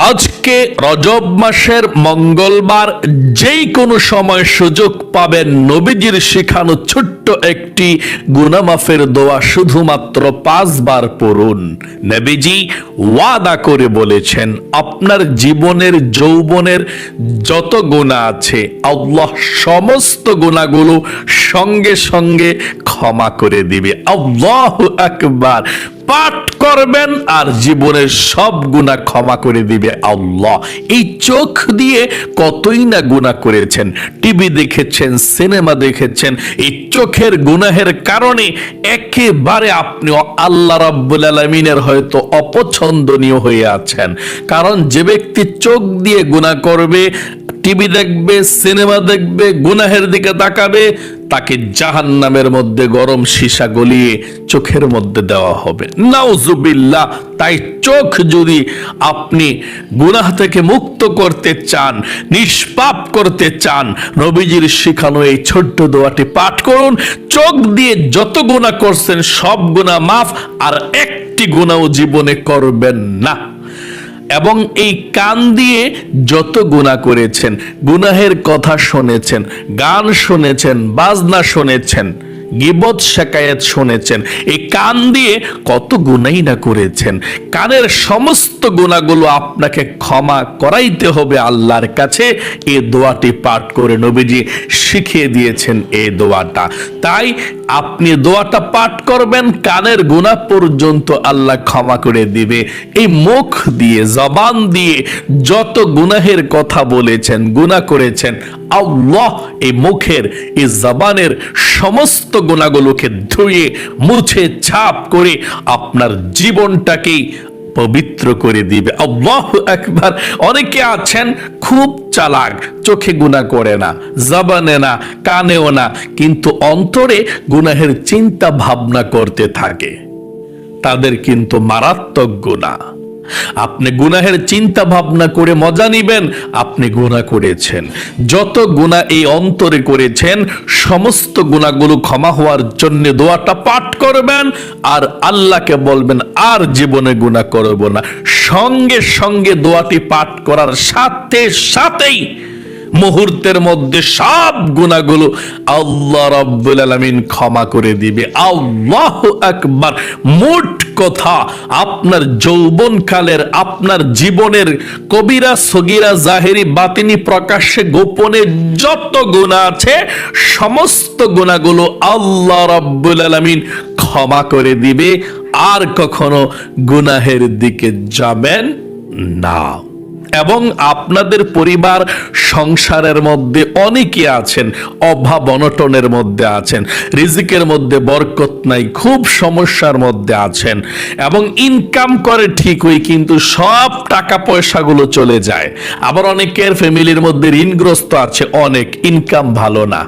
আজকে রজব মাসের মঙ্গলবার যেই কোনো সময় সুযোগ পাবেন নবীজির শেখানো ছোট্ট একটি গুনামাফের দোয়া শুধুমাত্র পাঁচবার পড়ুন। নবীজি ওয়াদা করে বলেছেন, আপনার জীবনের, যৌবনের যত গুণা আছে, আল্লাহ সমস্ত গুণাগুলো সঙ্গে সঙ্গে ক্ষমা করে দিবে। আল্লাহ আকবার। পাঠ করবেন আর জীবনের সব গুণা ক্ষমা করে দিবে আল্লাহ। এই চোখ দিয়ে কতই না গুণা করেছেন। টিভি দেখেছেন, সিনেমা দেখেছেন, এই চোখের গুনাহের কারণে একেবারে আপনি আল্লাহ রাব্বুল আলমিনের হয়তো অপছন্দনীয় হয়ে আছেন। কারণ যে ব্যক্তি চোখ দিয়ে গুণা করবে টিভি দেখবে, সিনেমা দেখবে, গুনাহের দিকে তাকাবে, তাকে জাহান নামের মধ্যে গরম সীসা গলিয়ে চোখের মধ্যে দেওয়া হবে। নাউজুবিল্লাহ, তাই চোখ যদি আপনি গুনাহ থেকে মুক্ত করতে চান, নিষ্পাপ করতে চান, নবীজির শিখানো এই ছোট্ট দোয়াটি পাঠ করুন। চোখ দিয়ে যত গুণা করছেন, সব গুণা মাফ, আর একটি গুণাও জীবনে করবেন না। এবং এই কান দিয়ে যত গুণা করেছেন গুনাহের কথা শুনেছেন গান শুনেছেন বাজনা শুনেছেন গিবত শেকায়েত শুনেছেন। এই কান দিয়ে কত গুণাই না করেছেন। কানের সমস্ত গুণাগুলো আপনাকে ক্ষমা করাইতে হবে আল্লাহর কাছে। এই দোয়াটি পাঠ করে নবীজি শিখিয়ে দিয়েছেন এই দোয়াটা। তাই আপনি দোয়াটা পাঠ করবেন, কানের গুণা পর্যন্ত আল্লাহ ক্ষমা করে দিবে। এই মুখ দিয়ে, জবান দিয়ে যত গুনাহের কথা বলেছেন, গুনাহ করেছেন, আল্লাহ এই মুখের, এই জবানের সমস্ত গুণাগুলোকে ধুয়ে, মুছে, ছাপ করে আপনার জীবনটাকেই পবিত্র করে দিবে। আল্লাহ একবার অনেকে আছেন খুব চালাক, চোখে গুণা করে না, জবানে না, কানেও না, কিন্তু অন্তরে গুনাহের চিন্তা ভাবনা করতে থাকে। তাদের কিন্তু মারাত্মক গুণা আপনি গুনাহের চিন্তা ভাবনা করে মজা নিবেন, আপনি গুণা করেছেন। যত গুণা এই অন্তরে করেছেন, সমস্ত গুণাগুলো ক্ষমা হওয়ার জন্য দোয়াটা পাঠ করবেন, আর আল্লাহকে বলবেন, আর জীবনে গুণা করব না। সঙ্গে সঙ্গে দোয়াটি পাঠ করার সাথে সাথেই মুহূর্তের মধ্যে সব গুণাগুলো আল্লাহ রাব্বুল আলামিন ক্ষমা করে দিবে। আল্লাহ আকবার। মোট কথা, আপনার যৌবনকালের, আপনার জীবনের কবিরা, সগিরা, জাহেরি, বাতিনি, প্রকাশ্যে, গোপনে যত গুণা আছে, সমস্ত গুণাগুলো আল্লাহ রাব্বুল আলামিন ক্ষমা করে দিবে। আর কখনো গুনাহের দিকে যাবেন না। এবং আপনাদের পরিবার সংসারের মধ্যে অনেকে আছেন, অভাব অনটনের মধ্যে আছেন, রিজিকের মধ্যে বরকত নাই, খুব সমস্যার মধ্যে আছেন এবং ইনকাম করে ঠিকই, কিন্তু সব টাকা পয়সাগুলো চলে যায়। আবার অনেকের ফ্যামিলির মধ্যে ঋণগ্রস্ত আছে, অনেক ইনকাম ভালো না।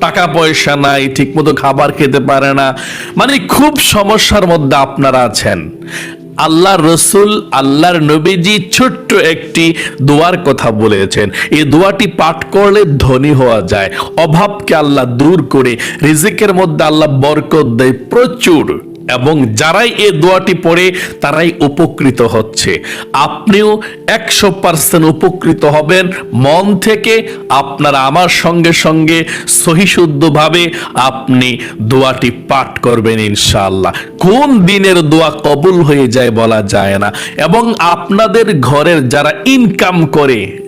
টাকা পয়সা নাই, ঠিকমতো খাবার খেতে পারে না। মানে খুব সমস্যার মধ্যে আপনারা আছেন। আল্লাহ রসুল, আল্লাহর নবীজি ছোট্ট একটি দোয়ার কথা বলেছেন। এই দোয়াটি পাঠ করলে ধনী হওয়া যায়। অভাবকে আল্লাহ দূর করে, রিজিকের মধ্যে আল্লাহ বরকত দেয় প্রচুর। এবং যারাই এ দোয়াটি পড়ে, তারাই উপকৃত হচ্ছে। আপনিও একশো পার্সেন্ট উপকৃত হবেন। মন থেকে আপনারা আমার সঙ্গে সঙ্গে সহিশুদ্ধভাবে আপনি দোয়াটি পাঠ করবেন ইনশাআল্লাহ। কোন দিনের দোয়া কবুল হয়ে যায় বলা যায় না। এবং আপনাদের ঘরের যারা ইনকাম করে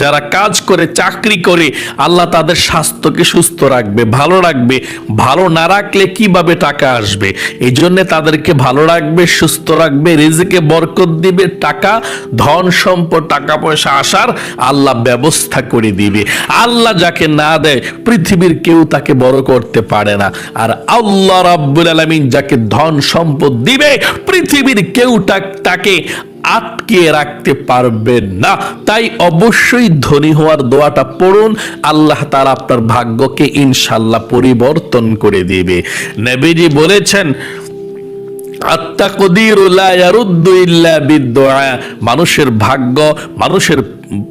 যারা কাজ করে, চাকরি করে, আল্লাহ তাদের স্বাস্থ্যকে সুস্থ রাখবে, ভালো রাখবে। ভালো না রাখলে কীভাবে টাকা আসবে? এই জন্য তাদেরকে ভালো রাখবে, সুস্থ রাখবে, রিজিকে বরকত দিবে, টাকা, ধন সম্পদ, টাকা পয়সা আসার আল্লাহ ব্যবস্থা করে দিবে। আল্লাহ যাকে না দেয়, পৃথিবীর কেউ তাকে বড় করতে পারে না। আর আল্লাহ রাব্বুল আলামিন যাকে ধন সম্পদ দিবে, পৃথিবীর কেউ তাকে আটকে রাখতে পারবেন না। তাই অবশ্যই ধনী হওয়ার দোয়াটা পড়ুন। আল্লাহ তার আপনার ভাগ্যকে ইনশাল্লাহ পরিবর্তন করে দিবে। নেবেজি বলেছেন মানুষের ভাগ্য, মানুষের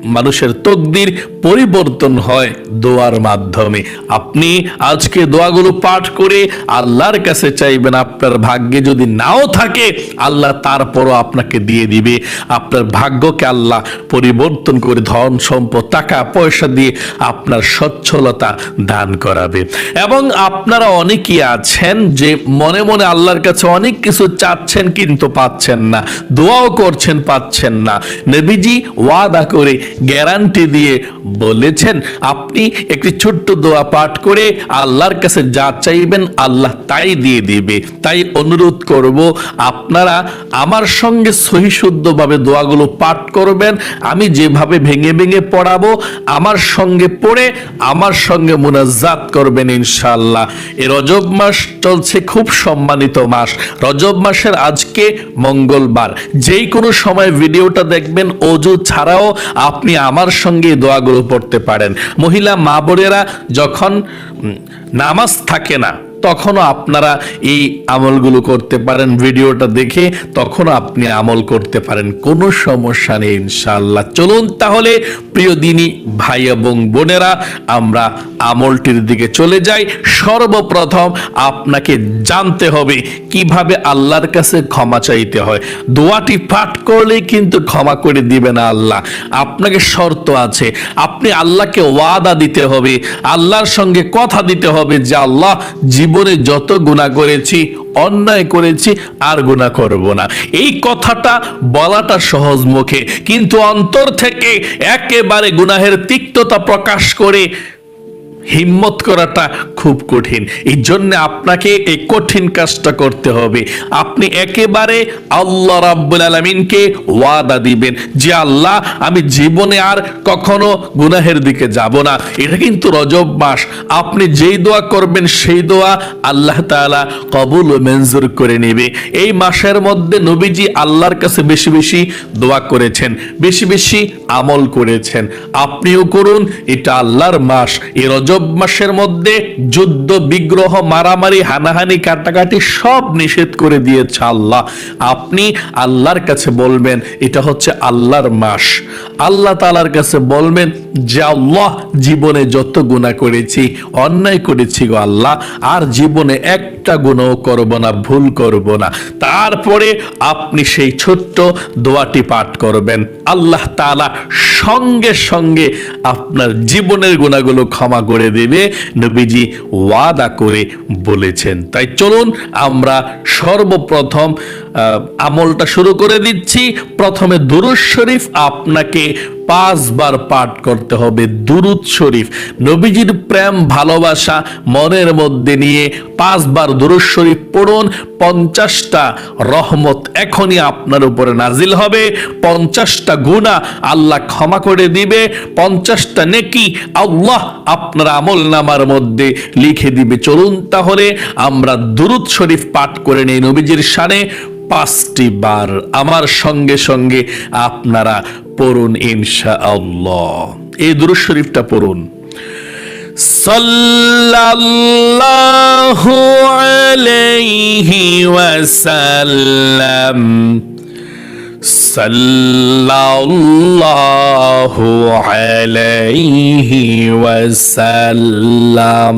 মানুষের তকদির পরিবর্তন হয় দোয়ার মাধ্যমে। আপনি আজকে দোয়াগুলো পাঠ করে আল্লাহর কাছে চাইবেন, আপনার ভাগ্যে যদি নাও থাকে, আল্লাহ তারপরও আপনাকে দিয়ে দিবে। আপনার ভাগ্যকে আল্লাহ পরিবর্তন করে ধন, সম্পদ, টাকা, পয়সা দিয়ে আপনার সচ্ছলতা দান করাবে। এবং আপনারা অনেকেই আছেন যে মনে মনে আল্লাহর কাছে অনেক কিছু চাচ্ছেন কিন্তু পাচ্ছেন না, দোয়াও করছেন পাচ্ছেন না। নবীজি ওয়াদা করে গ্যারান্টি দিয়ে বলেছেন, আপনি একটি ছোট্ট দোয়া পাঠ করে আল্লাহর কাছে যা চাইবেন আল্লাহ তাই দিয়ে দিবে। তাই অনুরোধ করব, আপনারা আমার সঙ্গে সহিশুদ্ধভাবে দোয়াগুলো পাঠ করবেন, আমি যেভাবে ভেঙে ভেঙে পড়াবো, আমার সঙ্গে পড়ে আমার সঙ্গে মুনাজাত করবেন ইনশাল্লাহ এ রজব মাস চলছে খুব সম্মানিত মাস। রজব মাসের আজকে মঙ্গলবার। যেই কোনো সময় ভিডিওটা দেখবেন, অজু ছাড়াও আপনি আমার সঙ্গে দোয়াগুলো পড়তে পারেন। মহিলা, মা বোনেরা যখন নামাজ থাকে না, তখনও আপনারা এই আমলগুলো করতে পারেন। ভিডিওটা দেখে তখনও আপনি আমল করতে পারেন। কোনো সমস্যা নেই ইনশাল্লাহ চলুন তাহলে, প্রিয় দিনী, ভাই এবং বোনেরা, আমরা আমলটির দিকে চলে যাই। সর্বপ্রথম আপনাকে জানতে হবে কীভাবে আল্লাহর কাছে ক্ষমা চাইতে হয়। দোয়াটি পাঠ করলেই কিন্তু ক্ষমা করে দিবে না আল্লাহ। আপনাকে শর্ত আছে। আপনি আল্লাহকে ওয়াদা দিতে হবে। আল্লাহর সঙ্গে কথা দিতে হবে যে, আল্লাহ, জীবনে যত গুণা করেছি, অন্যায় করেছি, আর গুণা করব না। এই কথাটা বলাটা সহজ মুখে। কিন্তু অন্তর থেকে একেবারে গুনাহের তিক্ততা প্রকাশ করে হিম্মত করাটা খুব কঠিন। এই জন্য আপনাকে এই কঠিন কাজটা করতে হবে। আপনি একেবারে আল্লাহ রাব্বুল আলমিনকে ওয়াদা দিবেন যে, আল্লাহ, আমি জীবনে আর কখনো গুনাহের দিকে যাব না। এটা কিন্তু রজব মাস। আপনি যেই দোয়া করবেন, সেই দোয়া আল্লাহ তাআলা কবুল ও মঞ্জুর করে নেবে। এই মাসের মধ্যে নবীজি আল্লাহর কাছে বেশি বেশি দোয়া করেছেন। বেশি বেশি আমল করেছেন। আপনিও করুন, এটা আল্লাহর মাস। এই রজব মাসের মধ্যে যুদ্ধ, বিগ্রহ, মারামারি, হানাহানি, কাটাকাটি সব নিষেধ করে দিয়েছে আল্লাহ। আপনি আল্লাহর কাছে বলবেন, এটা হচ্ছে আল্লাহর মাস। আল্লাহ তালার কাছে বলবেন যে, আল্লাহ, জীবনে যত গুণা করেছি, অন্যায় করেছি গো আল্লাহ। আর জীবনে একটা গুণও করব না, ভুল করব না। তারপরে আপনি সেই ছোট্ট দোয়াটি পাঠ করবেন। আল্লাহ তাআলা সঙ্গে সঙ্গে আপনার জীবনের গুণাগুলো ক্ষমা করে দেবে, নবীজি ওয়াদা করে বলেছেন। তাই চলুন আমরা সর্বপ্রথম আমলটা শুরু করে দিচ্ছি। প্রথমে দুরুজ শরীফ আপনাকে পাঁচবার পাঠ করতে হবে। দুরুদ শরীফ, নবীজির প্রেম, ভালোবাসা, মনের মধ্যে নিয়ে পাঁচবার দুরুদ শরীফ পড়ুন। পঞ্চাশটা রহমত এখনই আপনার উপরে নাজিল হবে। পঞ্চাশটা গুণা আল্লাহ ক্ষমা করে দিবে। পঞ্চাশটা নেকি আল্লাহ আপনার আমল নামার মধ্যে লিখে দিবে। চলুন তাহলে আমরা দুরুদ শরীফ পাঠ করে নেই নবীজির শানে। পাঁচটি বার আমার সঙ্গে সঙ্গে আপনারা পড়ুন ইনশা আল্লাহ এই দুরুদ শরীফটা পড়ুন। সাল্লাল্লাহু আলাইহি ওয়াসাল্লাম। সাল্লাল্লাহু আলাইহি ওয়াসাল্লাম।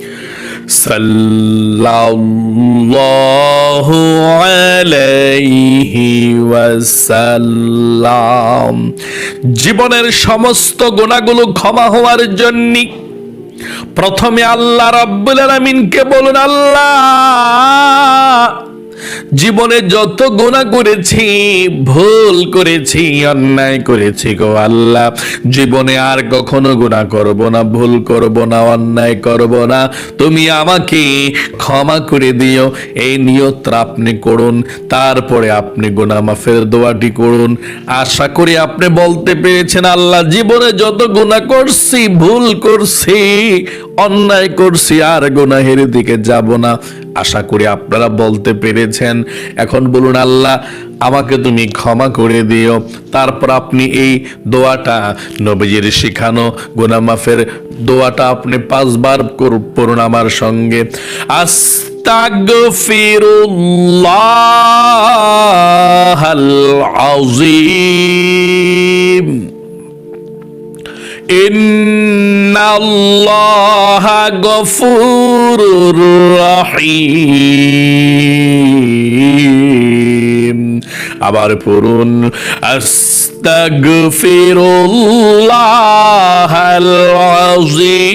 সাল্লাল্লাহু আলাইহি ওয়াসাল্লাম। জীবনের সমস্ত গুণাগুলো ক্ষমা হওয়ার জন্য প্রথমে আল্লাহ রাব্বুল আলামিনকে বলুন, আল্লাহ জীবনে যত গুণা করেছি, ভুল করেছি, অন্যায় করেছি গো আল্লাহ। জীবনে আর কখনো গুণা করব না, ভুল করব না, অন্যায় করব না। তুমি আমাকে ক্ষমা করে দিও, এই নিয়তটা আপনি করুন, তারপরে আপনি গুণা মাফের দোয়াটি করুন। আশা করি আপনি বলতে পেরেছেন, আল্লাহ জীবনে যত গুণা করছি, ভুল করছি, অন্যায় করছি, আর গুনাহের দিকে যাব না। আশা করি আপনারা বলতে পেরেছেন। এখন বলুন, আল্লাহ, আমাকে তুমি ক্ষমা করে দিও। তারপর আপনি এই দোয়াটা নবীজির শেখানো গুনামাফের দোয়াটা আপনি পাঁচবার পড়ুন আমার সঙ্গে। আস্তাগফিরুল্লাহাল আযীম। إن গফুর রহিম। আবার পড়ুন আস্তাগফিরুল্লাহ আল আযীম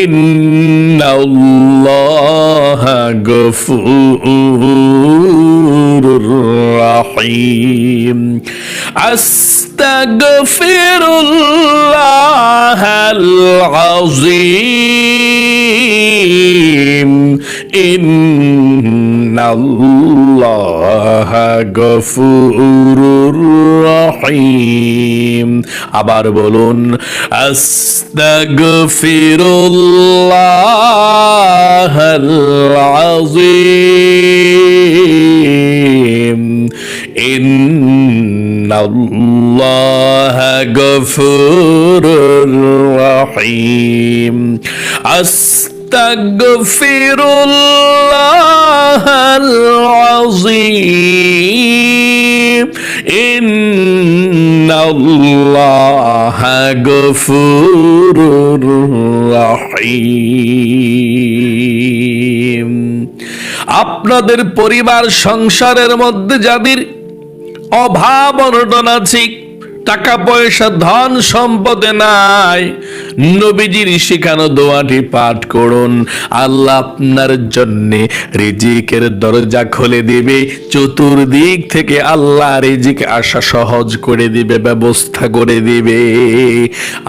ইন্নাল্লাহ গফুরুর রহিম। আস أستغفر الله العظيم إن الله غفور رحيم আবার বলুন আস্তাগফিরুল্লাহ العظيم إن الله غفور رحيم أستغفر الله العظيم إن الله غفور رحيم আপনাদের পরিবার সংসারের মধ্যে যাদের অভাব অনটন আছে। টাকা পয়সা, ধন সম্পদে নাই। নবীজির শেখানো দোয়াটি পাঠ করুন। আল্লাহ আপনার জন্য রিজিকের দরজা খুলে দিবে। চতুর্দিক থেকে আল্লাহ রিজিক আসা সহজ করে দিবে, ব্যবস্থা করে দিবে।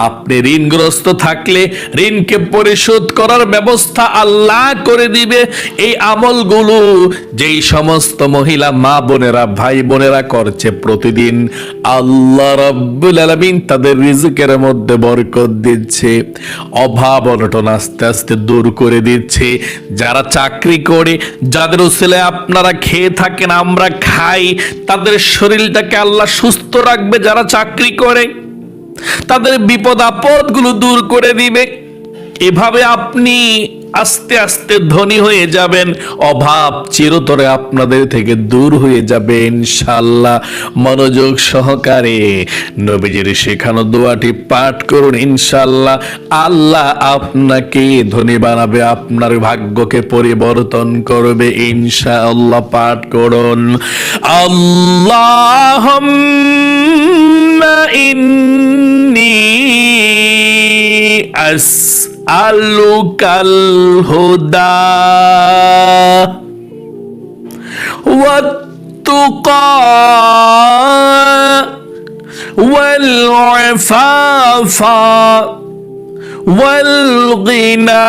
আপনি ঋণগ্রস্ত থাকলে ঋণকে পরিশোধ করার ব্যবস্থা আল্লাহ করে দিবে। এই আমলগুলো যেই সমস্ত মহিলা মা বোনেরা, ভাই বোনেরা করছে প্রতিদিন আল্লাহ রাব্বুল আলামিন তাদের রিজিকের মধ্যে বরকত দিচ্ছে, অভাব অনটন আস্তে আস্তে দূর করে দিচ্ছে। যারা চাকরি করে, যাদের ছেলে আপনারা খেয়ে থাকেন, আমরা খাই, তাদের শরীরটাকে আল্লাহ সুস্থ রাখবে যারা চাকরি করে। তাদের বিপদ আপদগুলো দূর করে দিবে। এভাবে আপনি আস্তে আস্তে ধনী হয়ে যাবেন। অভাব চিরতরে আপনাদের থেকে দূর হয়ে যাবে ইনশাল্লাহ মনোযোগ সহকারে নবীজির শেখানো দোয়াটি পাঠ করুন ইনশাল্লাহ আল্লাহ আপনাকে ধনী বানাবে, আপনার ভাগ্যকে পরিবর্তন করবে ইনশাআল্লাহ। পাঠ করুন আল্লাহ ইন্নি আস أسألك الهدى والتقى والعفاف والغنى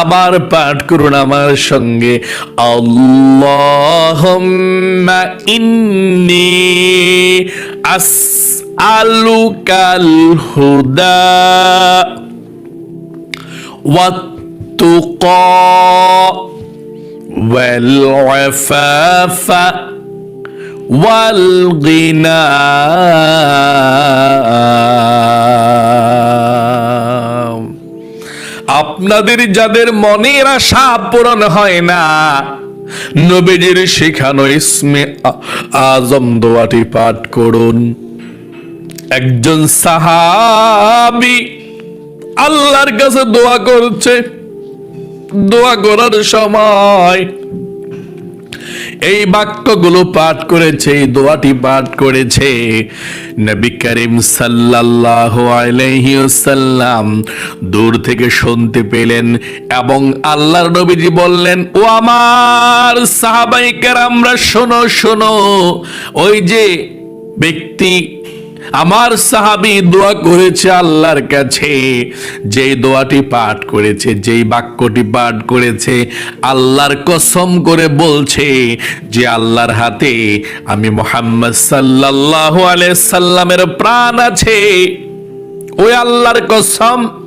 আবার পাঠ করুন আমার সঙ্গে আল্লাহুম্মা ইন্নি আসআলুকাল হুদা والتقى والعفاف والغنى আপনাদের যাদের মনের আশা পূরণ হয় না নবীজির শেখানো ইসমে আ- আজম দোয়াটি পাঠ করুন একজন সাহাবি আল্লাহর কাছে দোয়া করছে। দোয়া করার সময় এই বাক্যগুলো পাঠ করেছে দোয়াটি পাঠ করেছে নবী করিম সাল্লাল্লাহু আলাইহি ওয়াসাল্লাম। দূর থেকে শুনতে পেলেন এবং আল্লাহর নবীজি বললেন, ও আমার সাহাবাই কেরামরা, শোনো শোনো, ওই যে ব্যক্তি আমার সাহাবি দোয়া করেছে আল্লাহর কাছে। যেই দোয়াটি পাঠ করেছে, যেই বাক্যটি পাঠ করেছে, আল্লাহর কসম করে বলছে যে আল্লাহর হাতে আমি মোহাম্মদ সাল্লাহ আলাই সাল্লামের প্রাণ আছে। ওই আল্লাহর কসম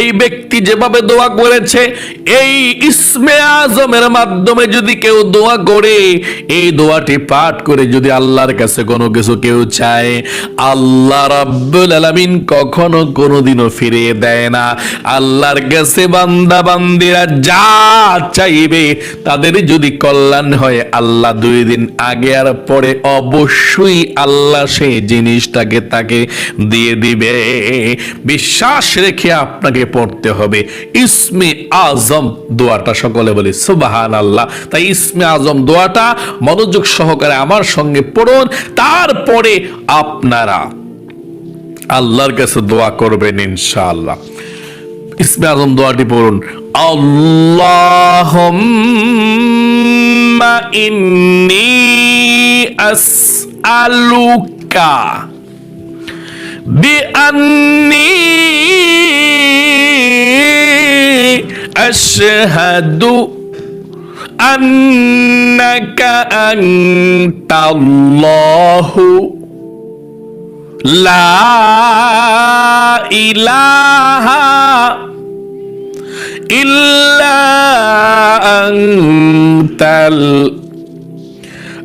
এই ব্যক্তি যেভাবে দোয়া করেছে, এই ইসমে আজমের মাধ্যমে যদি কেউ দোয়া করে, এই দোয়াটি পাঠ করে যদি আল্লাহর কাছে কোনো কিছু কেউ চায়, আল্লাহ রাব্বুল আলামিন কখনো কোনোদিনও ফিরিয়ে দেয় না। আল্লাহর কাছে বান্দা বান্দিরা যা চাইবে, তাদের যদি কল্যাণ হয়, আল্লাহ দুই দিন আগে আর পরে অবশ্যই আল্লাহ সেই জিনিসটাকে তাকে দিয়ে দিবে। বিশ্বাস রেখে আপনাকে পড়তে হবে। ইসমে আজম দোয়াটা, সকলে বলে সুবাহান আল্লাহ তাই ইসমে আজম দোয়াটা মনোযোগ সহকারে আমার সঙ্গে পড়ুন, তারপরে আপনারা আল্লাহর কাছে দোয়া করবেন ইনশাআল্লাহ। ইসমে আজম দোয়াটি পড়ুন আল্লাহ ইন্নি আসআলুকা বিআন أشهد أنك أنت الله. لا إله إلا أنت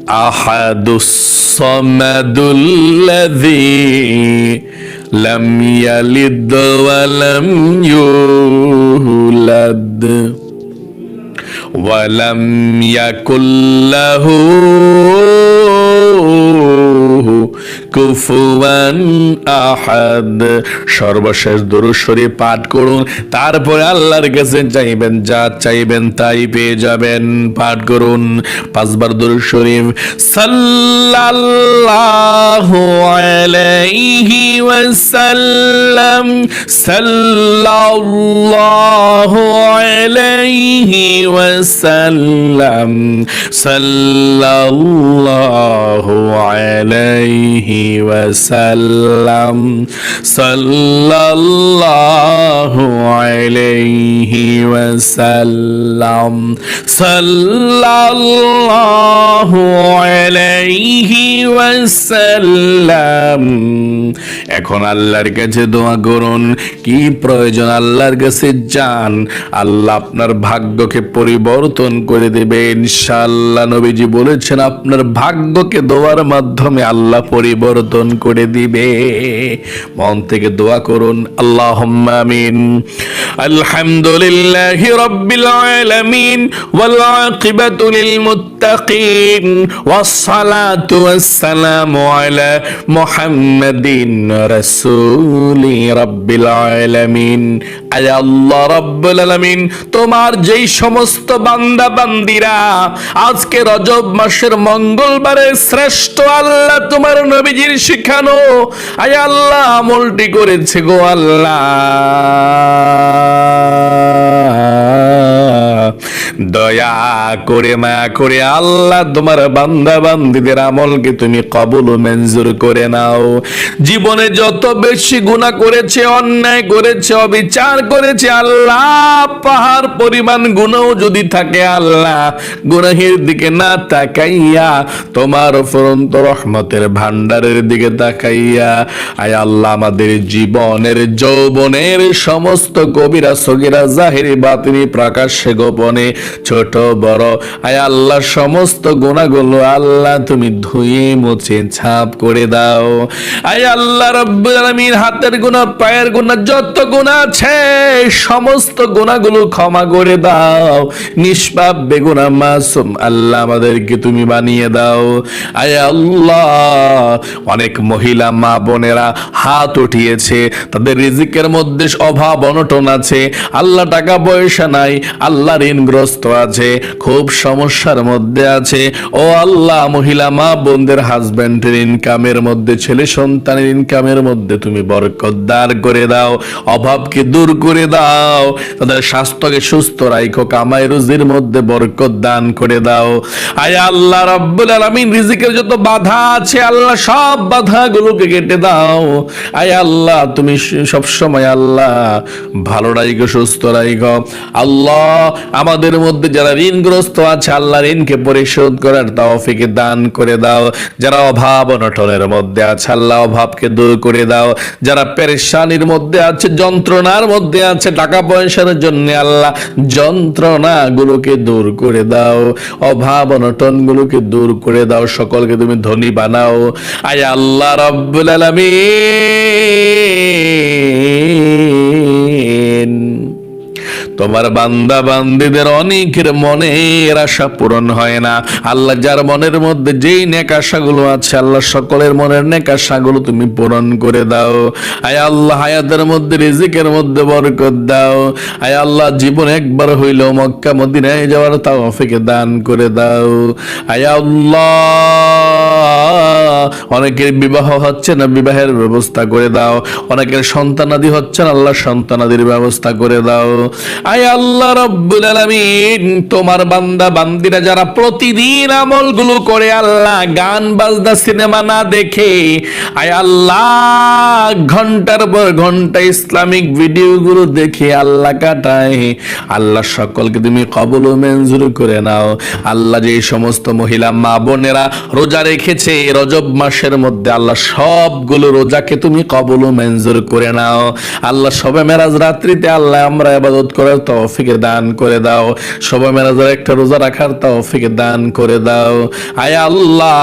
الأحد الصمد الذي লাম ইয়ালিদ ওয়া লাম ইউলাদ ওয়া লাম ইয়াকুল লাহু কুফুয়ান আহাদ। সর্বশেষ দরুদ শরীফ পাঠ করুন, তারপরে আল্লাহর কাছে চাইবেন, যা চাইবেন তাই পেয়ে যাবেন, পাঠ করুন। পাঁচবার দরুদ শরীফ, সাল্লাল্লাহু আলাইহি ওয়াসাল্লাম, সাল্লাল্লাহু আলাইহি ওয়াসাল্লাম, সাল্লাল্লাহু আলাইহি ওয়াসাল্লাম, সাল্লাল্লাহু আলাইহি ওয়াসাল্লাম, সাল্লাল্লাহু আলাইহি ওয়াসাল্লাম। এখন আল্লাহর কাছে দোয়া করুন, কি প্রয়োজন আল্লাহর কাছে যান আল্লাহ আপনার ভাগ্যকে পরিবর্তন করে দেবে, ইনশাআল্লাহ নবীজি বলেছেন, আপনার ভাগ্যকে দোয়ার মাধ্যমে আল্লাহ পরিবর্তন পরিবর্তন করে দিবে। মন থেকে দোয়া করুন আল্লাহ আমিন। আলহামদুলিল্লাহ রব্বিল আলামিন, ওয়াল আকিবাতু লিল মুত্তাকিন আলা মুহাম্মাদিন রাসূলি রব্বিল আলামিন। আল্লাহ রব্বুল আলামিন, তোমার যেই সমস্ত বান্দা বান্দিরা, আজকে রজব মাসের মঙ্গলবারে শ্রেষ্ঠ আল্লাহ তোমার নবী নবীজির শিখানো আয় আল্লাহ আমলটি করেছে গো আল্লাহ। দয়া করে মায়া করে আল্লাহ, তোমার বান্দা বান্দিদের আমলকে তুমি কবুল ও মঞ্জুর করে নাও। জীবনে যত বেশি গুনাহ করেছে, অন্যায় করেছে, অবিচার করেছে, আল্লাহ, পাহাড় পরিমাণ গুণও যদি থাকে, আল্লাহ, গুনাহের দিকে না তাকাইয়া, তোমার ফরন্ত রহমতের ভান্ডারের দিকে তাকাইয়া, আয় আল্লাহ, আমাদের জীবনের, যৌবনের সমস্ত কবিরা সগিরা জাহিরি বাতিনি প্রকাশ্যে গোপনে ছোট, বড়। আয় আল্লাহ সমস্ত গুণাগুলো আল্লাহ তুমি ধুয়ে, মুছে, ছাপ করে দাও। আয় আল্লাহ রব্বুল আলামিন, হাতের গুণা পায়ের গুণা যত গুণা আছে, সমস্ত গুণাগুলো ক্ষমা করে দাও। নিষ্পাপ, বেগুনা, মাসুম আল্লাহ আমাদেরকে তুমি বানিয়ে দাও। আয় আল্লাহ, অনেক মহিলা, মা বোনেরা হাত উঠিয়েছে, তাদের রিজিকের মধ্যে অভাব, অনটন আছে। আল্লাহ টাকা পয়সা নাই আল্লাহ ঋণগ্রস্ত আছে, খুব সমস্যার মধ্যে আছে। ও আল্লাহ, মহিলা, মা, বোনদের হাজবেন্ডের ইনকামের মধ্যে, ছেলে সন্তানের ইনকামের মধ্যে তুমি বরকত দান করে দাও, অভাবকে দূর করে দাও, তাদের স্বাস্থ্যকে সুস্থ রাখো কামাই রুজির মধ্যে বরকত দান করে দাও। আয় আল্লাহ রব্বুল আলামিন, রিজিকের যত বাধা আছে, আল্লাহ সব বাধাগুলোকে কেটে দাও। আয় আল্লাহ, তুমি সব সময় আল্লাহ ভালো রাখো সুস্থ রাখো আল্লাহ, আমাদের মধ্যে যারা ঋণগ্রস্ত আছে আল্লাহ ঋণকে পরিশোধ করার তৌফিক দান করে দাও। যারা অভাব অনটনের মধ্যে আছে, আল্লাহ অভাবকে দূর করে দাও। যারা পেরেশানির মধ্যে আছে, যন্ত্রণার মধ্যে আছে টাকা পয়সার জন্য আল্লাহ যন্ত্রণাগুলোকে দূর করে দাও। অভাব অনটন গুলোকে দূর করে দাও। সকলকে তুমি ধনী বানাও। আয় আল্লাহ রব্বুল আলামিন। তোমার বান্দা বান্দিদের অনেকের মনের আশা পূরণ হয় না। আল্লাহ যার মনের মধ্যে যেই নেক আছে, আল্লাহ সকলের মনের নেক তুমি পূরণ করে দাও। আয় আল্লাহ, হায়াতের মধ্যে, রিজিকের মধ্যে বরকত দাও। আয় আল্লাহ, জীবন একবার হইল মক্কা, মদিনায় যাওয়ার তাওফিকে দান করে দাও। আয় আল্লাহ। অনেকের বিবাহ হচ্ছে না, বিবাহের ব্যবস্থা করে দাও। অনেকের সন্তানাদি হচ্ছে না আল্লাহ সন্তানাদির ব্যবস্থা করে দাও। আয় আল্লাহ রব্বুল আলামিন, তোমার বান্দা, বান্দিরা যারা প্রতিদিন আমলগুলো করে আল্লাহ, গান, বাজনা, সিনেমা না দেখে, আয় আল্লাহ, ঘণ্টার পর ঘণ্টা ইসলামিক ভিডিওগুলো দেখে আল্লাহ কাটায়। আল্লাহ সকলকে তুমি কবল ও মঞ্জুর করে নাও। আল্লাহ যে সমস্ত মহিলা মা বোনেরা রোজা রেখেছে, রজব মাসের মধ্যে আল্লাহ সবগুলো রোজাকে তুমি কবল মঞ্জুর করে নাও। আল্লাহ সবে মেরাজ রাত্রিতে আল্লাহ আমরা ইবাদত করার তৌফিকে দান করে দাও। সবে মেরাজের একটা রোজা রাখার তৌফিকে দান করে দাও। আয় আল্লাহ,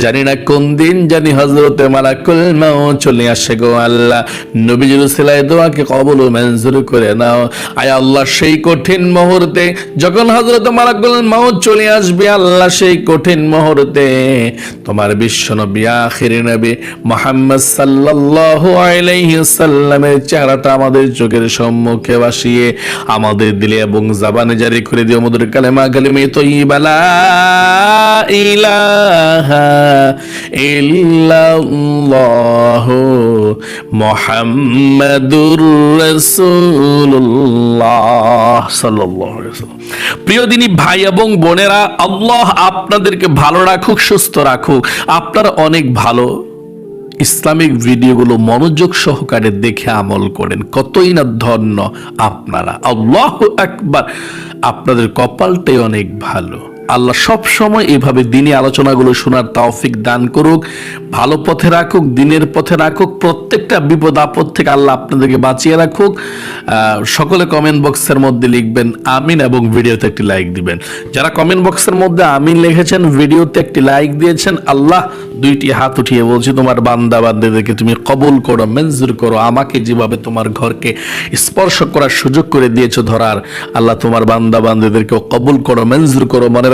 জানি না কোন দিন জানি হজরতে মালাকুল মাও চলে আসে গো আল্লাহ। নবীজুল সিলাই দোয়াকে কবল মঞ্জুর করে নাও। আয় আল্লাহ, সেই কঠিন মুহূর্তে যখন হজরত মালাকুল মাও চলে আসবে আল্লাহ, সেই কঠিন মুহূর্তে তোমার বিশ্ব নবী আখির নবী মোহাম্মদ সাল্লাল্লাহু আলাইহি সাল্লামের চেহারাটা আমাদের চোখের সম্মুখে বাসিয়ে আমাদের দিলে এবং জাবানে জারি করে দিও মধুর কালেমা, কালিমে তৈবা লা ইলাহা ইল্লাল্লাহ মুহাম্মাদুর রাসূলুল্লাহ সাল্লাল্লাহু আলাইহি প্রিয় দিনী ভাই এবং বোনেরা, আল্লাহ আপনাদেরকে ভালো রাখুক সুস্থ রাখুক। আপনারা অনেক ভালো। ইসলামিক ভিডিওগুলো মনোযোগ সহকারে দেখে আমল করেন। কতই না ধন্য আপনারা। আল্লাহ একবার আপনাদের কপালটাই অনেক ভালো। আল্লাহ সব সময় এভাবে দিনী আলোচনাগুলো শোনার তৌফিক দান করুক, ভালো পথে রাখুক, দিনের পথে রাখুক, প্রত্যেকটা বিপদ আপদ থেকে আল্লাহ আপনাদেরকে বাঁচিয়ে রাখুক। সকলে কমেন্ট বক্সের মধ্যে লিখবেন, আমিন এবং ভিডিওতে একটি লাইক দিবেন। যারা কমেন্ট বক্সের মধ্যে আমিন লিখেছেন, ভিডিওতে একটি লাইক দিয়েছেন, আল্লাহ দুইটি হাত উঠিয়ে বলছি, তোমার বান্দা বান্দাদেরকে তুমি কবুল করো, মঞ্জুর করো, আমাকে যেভাবে তোমার ঘরকে স্পর্শ করার সুযোগ করে দিয়েছ ধরার, আল্লাহ তোমার বান্দা বান্দাদেরকেও কবুল করো, মঞ্জুর করো। মনের